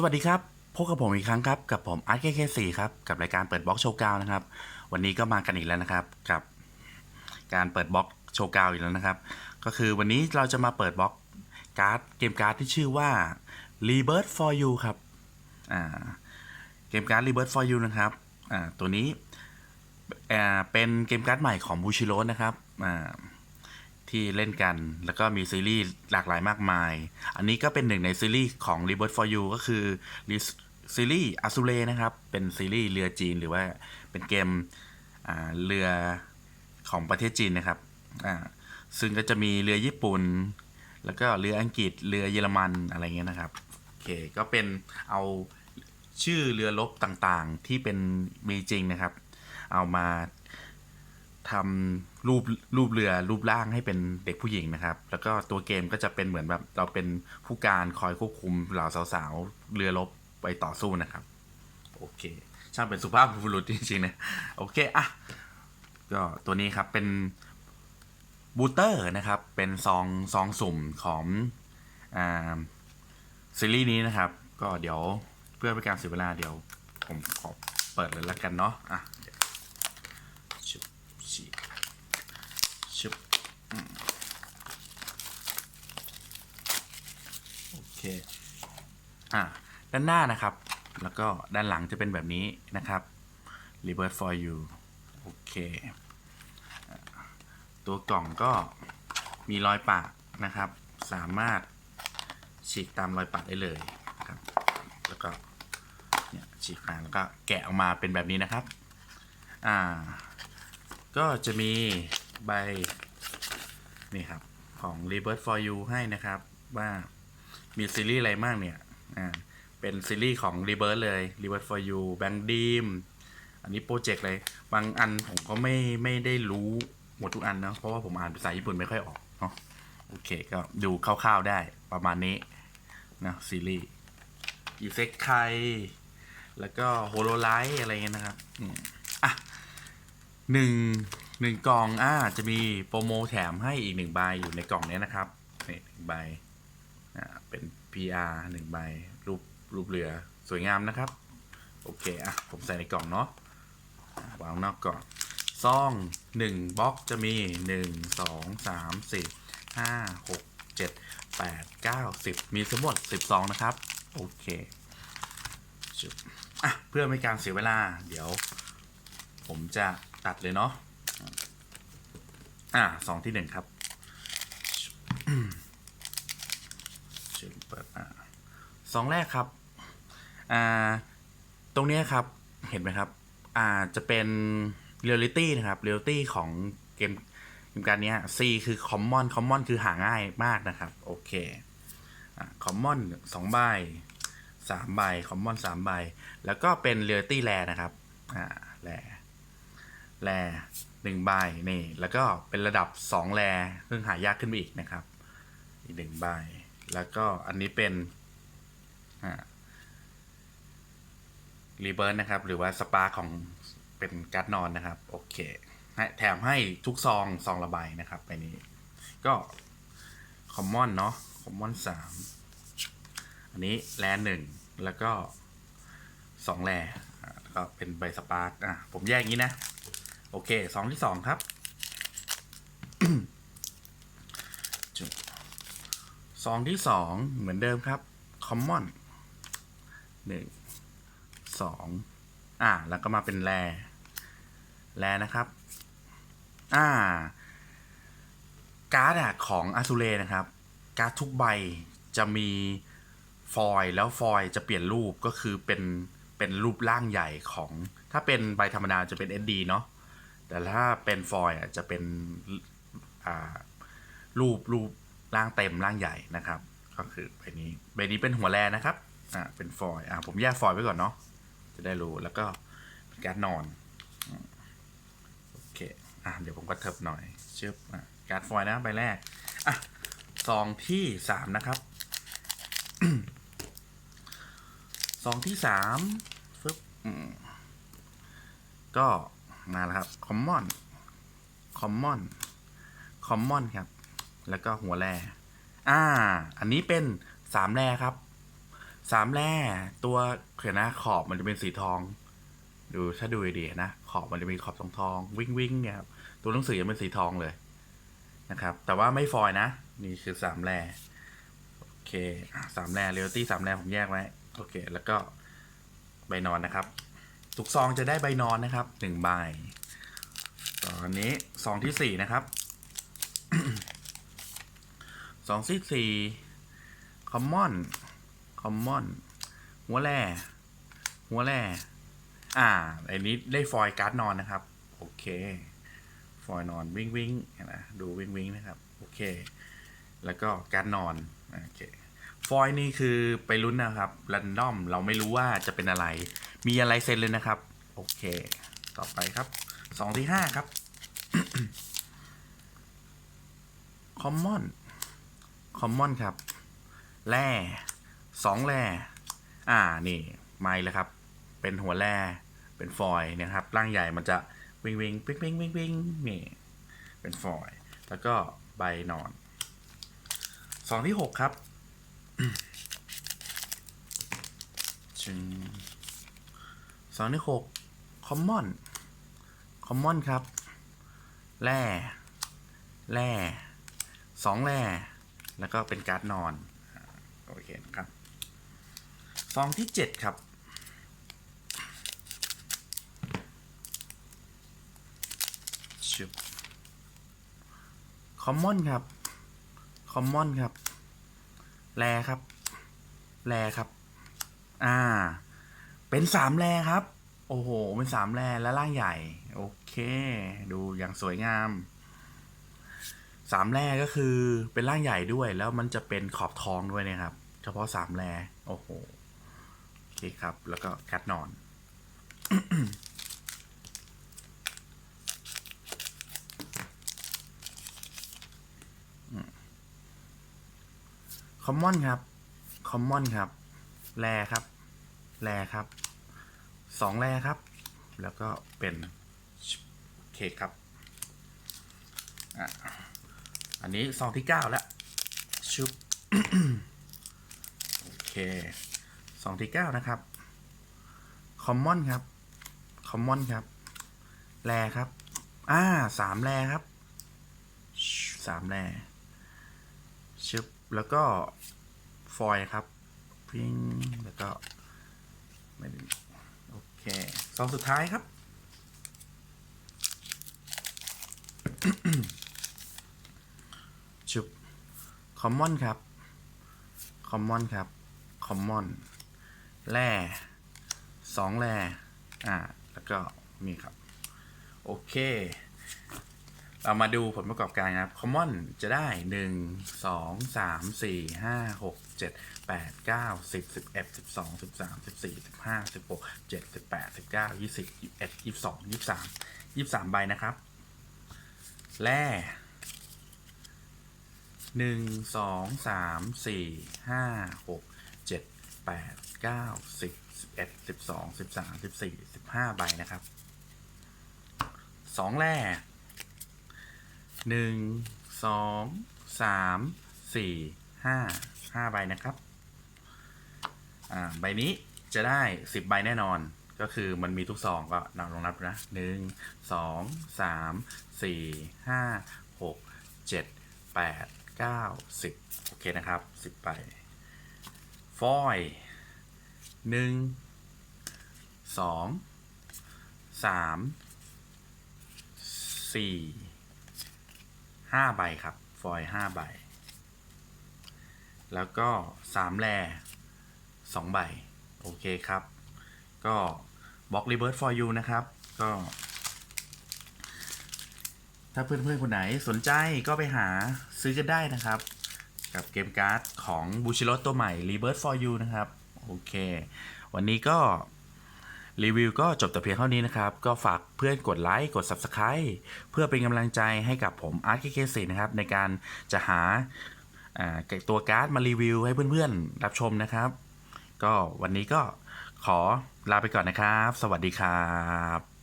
สวัสดีครับ พบกับผมอีกครั้งครับ กับผมอาร์ตเคเคสี่ครับ กับรายการเปิดบล็อกโชว์กาวนะครับ วันนี้ก็มากันอีกแล้วนะครับ กับ การเปิดบล็อกโชว์กาวอีกแล้วนะครับ ก็คือวันนี้เราจะมาเปิดบล็อกการ์ดเกมการ์ดที่ชื่อว่า Rebirth for You ครับอ่าเกมการ์ด Rebirth for You นะครับอ่าตัวนี้อ่าเป็นเกมการ์ดใหม่ของบูชิโรนะครับอ่า ที่เล่นกัน แล้วก็มีซีรีส์หลากหลายมากมาย อันนี้ก็เป็นหนึ่งในซีรีส์ของ r e b i r t for You ก็คือซีรีส์อาซูเ e นะครับ เป็นซีรีส์เรือจีนหรือว่าเป็นเกมเรือของประเทศจีนนะครับ ซึ่งก็จะมีเรือญี่ปุ่น แล้วก็เรืออังกฤษ เรือเยอรมันอะไรเงี้ยนะครับ โอเค ก็เป็นเอาชื่อเรือรบต่างๆที่เป็นมีจริงนะครับ เอามา ทำรูปรูปเรือรูปร่างให้เป็นเด็กผู้หญิงนะครับ แล้วก็ตัวเกมก็จะเป็นเหมือนแบบเราเป็นผู้การคอยควบคุมเหล่าสาวๆเรือรบไปต่อสู้นะครับ โอเค ช่างเป็นสุภาพบุรุษจริงๆนะโอเคอะก็ตัวนี้ครับเป็นบูเตอร์นะครับ เป็นซองซองสุ่มของอ่าซีรีส์นี้นะครับ ก็เดี๋ยวเพื่อเป็นการเสียเวลาเดี๋ยวผมขอเปิดเลยละกันเนาะอะเดี๋ยว ชุบฉีกชุบอืมโอ เคอะด้านหน้านะครับ แล้วก็ด้านหลังจะเป็นแบบนี้นะครับ r e b i r t for you โอเค ตัวกล่องก็มีรอยปากนะครับ สามารถฉีกตามรอยปากได้เลยครับ แล้วก็เนี่ยฉีกมาแล้วก็แกะออกมาเป็นแบบนี้นะครับ อ่า ก็จะมีใบนี่ครับของ r e b i r t for You ให้นะครับว่า มีซีรีส์อะไรบ้างเนี่ย อ่า เป็นซีรีส์ของ Rebirth เลย Rebirth for You Bang Dream อันนี้โปรเจกต์เลย บางอันผมก็ไม่ไม่ได้รู้หมดทุกอันนะเพราะว่าผมอ่านภาษาญี่ปุ่นไม่ค่อยออกเนาะโอเคก็ดูคร่าวๆได้ประมาณนี้นะซีรีส์อีเซ็กไคแล้วก็โฮโลไลท์อะไรเงี้ยนะครับอะหนึ่งหนึ่งกล่องอ่าจะมีโปรโมแถมให้อีกหนึ่งใบอยู่ในกล่องนี้นะครับนี่หนึ่งใบ PR หนึ่งใบรูปรูปเรือสวยงามนะครับ โอเค อะ ผมใส่ในกล่องเนาะวางนอกกล่องซองหนึ่งบล็อกจะมีหนึ่งสองสามสี่ห้าหกเจ็ดแปดเก้าสิบมีทั้งหมดสิบสองนะครับ โอเคอะเพื่อไม่การเสียเวลา เดี๋ยว ผมจะตัดเลยเนาะอ่าสองที่หนึ่งครับเชิญเปิดอ่า สองแรกครับอ่าตรงนี้ครับเห็นไหมครับอ่าจะเป็นเรียลลิตี้นะครับเรียลลิตี้ของเกมเกมการนี้ C คือ common common คือหาง่ายมากนะครับ โอเคคอ่า common สองใบสามใบ common สามใบ แล้วก็เป็นเรียลลิตี้แรนะครับอ่าแรแรหนึ่งใบนี่ แล้วก็เป็นระดับสองแรซึ่งหายากขึ้นไปอีกนะครับ อีกหนึ่งใบ แล้วก็อันนี้เป็น รีเบิร์นนะครับ หรือว่าสปาของเป็นการ์ดนอนนะครับ โอเค แถมให้ทุกซองซองละใบนะครับไปนี้ ก็คอมมอนเนาะคอมมอนสามอันนี้แร่หนึ่งแล้วก็สองแร่แล้วก็เป็นใบสปาร์กอะผมแยกงี้นะ โอเคสองที่สองครับจุดสองที่สองเหมือนเดิมครับ common หนึ่งสองอ่า แล้วก็มาเป็นแรแรนะครับ อ่า การ์ดอะของอาซูเ e นะครับ การ์ดทุกใบจะมีฟอยแล้วฟอยจะเปลี่ยนรูปก็คือเป็นเป็นรูปร่างใหญ่ของ ถ้าเป็นใบธรรมดาจะเป็น SD เนาะแต่ถ้าเป็นฟอยอะจะเป็นอ่ารูปรูปร่างเต็มร่างใหญ่นะครับ ก็คือใบนี้ใบนี้เป็นหัวแรนะครับ อ่าเป็นฟอยล์อ่าผมแยกฟอยล์ไว้ก่อนเนาะจะได้รู้แล้วก็เป็นการนอนโอเคอะเดี๋ยวผมก็เทิบหน่อยเชึบอะการฟอยล์นะใบแรกอะซองที่สามนะครับซองที่สามฟึบอืมก็มาแล้วครับ common common common ครับ แล้วก็หัวแร่อ่า อันนี้เป็นสามแร่ครับ สามแร่ตัวเขียนนะขอบมันจะเป็นสีทอง ดูถ้าดูดีนะ ขอบมันจะมีขอบทองทองวิ่งวิ่งเนี่ยครับตัวหนังสือยังเป็นสีทองเลยนะครับ แต่ว่าไม่ฟอยนะ นี่คือสามแร่โอเคสามแร่เรียลตี้สามแร่ผมแยกไว้ โอเค แล้วก็ใบนอนนะครับ ทุกซองจะได้ใบนอนนะครับหนึ่งใบตอนนี้ซองที่สี่นะครับสองที่สี่คอมมอน คอมมอนหัวแร่หัวแร่อ่าอันนี้ได้ฟอยล์การ์ดนอนนะครับ โอเค ฟอยล์นอนวิ่งวิ่งนะดูวิ่งวิ่งนะครับ โอเค แล้วก็การ์ดนอนโอเคฟอยล์นี่คือไปลุ้นนะครับรันดอมเราไม่รู้ว่าจะเป็นอะไร มีอะไรเซ็นเลยนะครับ โอเค ต่อไปครับสองที่ห้าครับคอมมอนคอมมอนครับแร่ สองแร่อ่านี่ไม่เลยครับ เป็นหัวแร่เป็นฟอยล์เนะครับร่างใหญ่มันจะวิงวิงปิ๊งปิ๊งปิ๊งปิ๊งนี่เป็นฟอยล์แล้วก็ใบนอนสองที่หกครับจึงสองที่หกคอมมอนคอมมอนครับแร่แร่สองแร่แล้วก็เป็นการ์ดนอน โอเคนะครับ ซองที่เจ็ดครับชุบคอมมอนครับ คอมมอนครับ แรครับ แรครับ อ่า เป็นสามแรครับ โอ้โห เป็นสามแรและร่างใหญ่ โอเค ดูอย่างสวยงามสามแร่ก็คือเป็นร่างใหญ่ด้วยแล้วมันจะเป็นขอบทองด้วยนะครับ เฉพาะสามแร่โอ้โห เคครับ แล้วก็กัดนอน คอมมอนครับ คอมมอนครับ แรครับ แรครับ สองแรครับ แล้วก็เป็นเคครับ อันนี้ซองที่เก้าแล้ว ชุบ โอเค ซองที่เก้านะครับคอมมอนครับคอมมอนครับแรครับ อ่าสามแรครับสามแรชึบแล้วก็ฟอยครับพิงแล้วก็ไม่ด้โอเคซองสุดท้ายครับ ชุบคอมมอนครับ คอมมอนครับ คอมมอน แร่สองแร่อ่า แล้วก็นี่ครับ โอเค เรามาดูผลประกอบการนะครับ คอมมอนจะได้หนึ่งสองสามสี่ห้าหกเจ็ดแปดเก้าสิบสิบเอ็ดสิบสองสิบสามสิบสี่สิบห้าสิบหกเจ็ดสิบแปดสิบเก้ายี่สิบยี่สิบเอ็ดยี่สิบสองยี่สิบสามยี่สิบสามใบนะครับ แร่หนึ่งสองสามสี่ห้าหก แปดเก้าสิบสิบเอ็ดสิบสองสิบสามสิบสี่สิบห้าใบนะครับสองแร่หนึ่งสองสามสี่ห้าห้าใบนะครับ อ่า ใบนี้จะได้สิบใบแน่นอน ก็คือมันมีทุกซองก็นับลองนับนะหนึ่งสองสามสี่ห้าหกเจ็ดแปดเก้าสิบโอเคนะครับสิบใบ ฟอยหนึ่งสองสามสี่ห้าใบครับ ฟอยห้าใบ แล้วก็สามแร่สองใบ โอเคครับ ก็บล็อก Rebirth for you นะครับ ก็ ถ้าเพื่อนๆคนไหนสนใจก็ไปหาซื้อกันได้นะครับ กับเกมการ์ดของบูชิโรตัวใหม่ Rebirth for you นะครับ โอเค วันนี้ก็ รีวิวก็จบแต่เพียงเท่านี้นะครับ ก็ฝากเพื่อนกดไลค์ กด Subscribe เพื่อเป็นกำลังใจให้กับผมอาร์ตเคเคสีนะครับ ในการจะหาตัวการ์ดมารีวิวให้เพื่อนๆ รับชมนะครับ ก็วันนี้ก็ขอลาไปก่อนนะครับ สวัสดีครับ